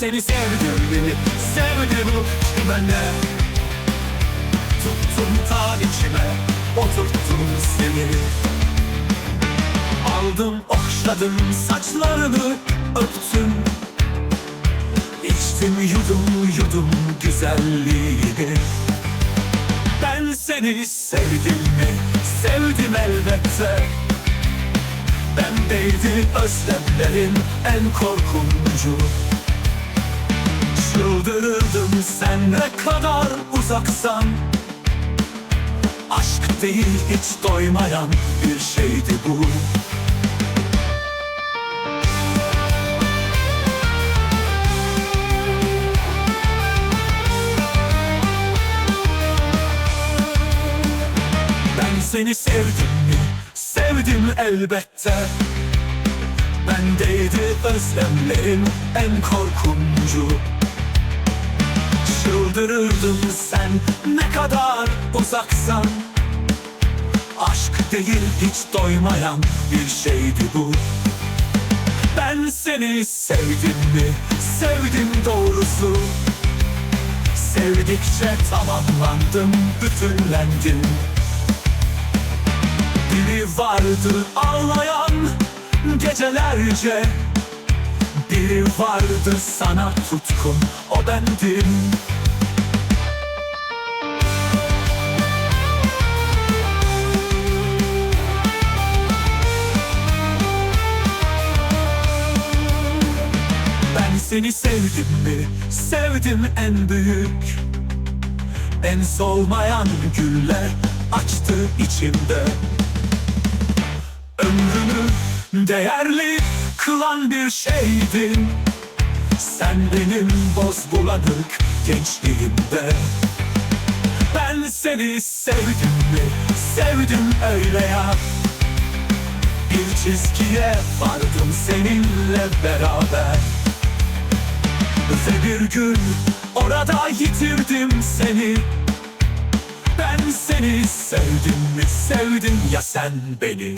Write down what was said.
seni sevdim Sevdim güvenle Tuttum ta içime Oturttum seni. Aldım okşadım saçlarını öptüm. İçtim yudum yudum güzelliğini. Ben seni sevdim mi? Sevdim elbette. Bendeydi özlemlerin en korkuncu sen ne kadar uzaksan Aşk değil hiç doymayan bir şeydi bu. Ben seni sevdim mi? Sevdim elbette. Bendeydi özlemlerin en korkuncu Çıldırırdım sen ne kadar uzaksan. Aşk değil hiç doymayan bir şeydi bu. Ben seni sevdim mi? Sevdim doğrusu. Sevdikçe tamamlandım, bütünlendim. Biri vardı ağlayan gecelerce. Biri vardı sana tutkun o bendim seni sevdim mi? Sevdim en büyük. En solmayan güller açtı içimde. Ömrümü değerli kılan bir şeydin Sen benim boz bulanık gençliğimde. Ben seni sevdim mi? Sevdim öyle ya. Bir çizgiye vardım seninle beraber Ve bir gün orada yitirdim seni. Ben seni sevdim mi sevdin ya sen beni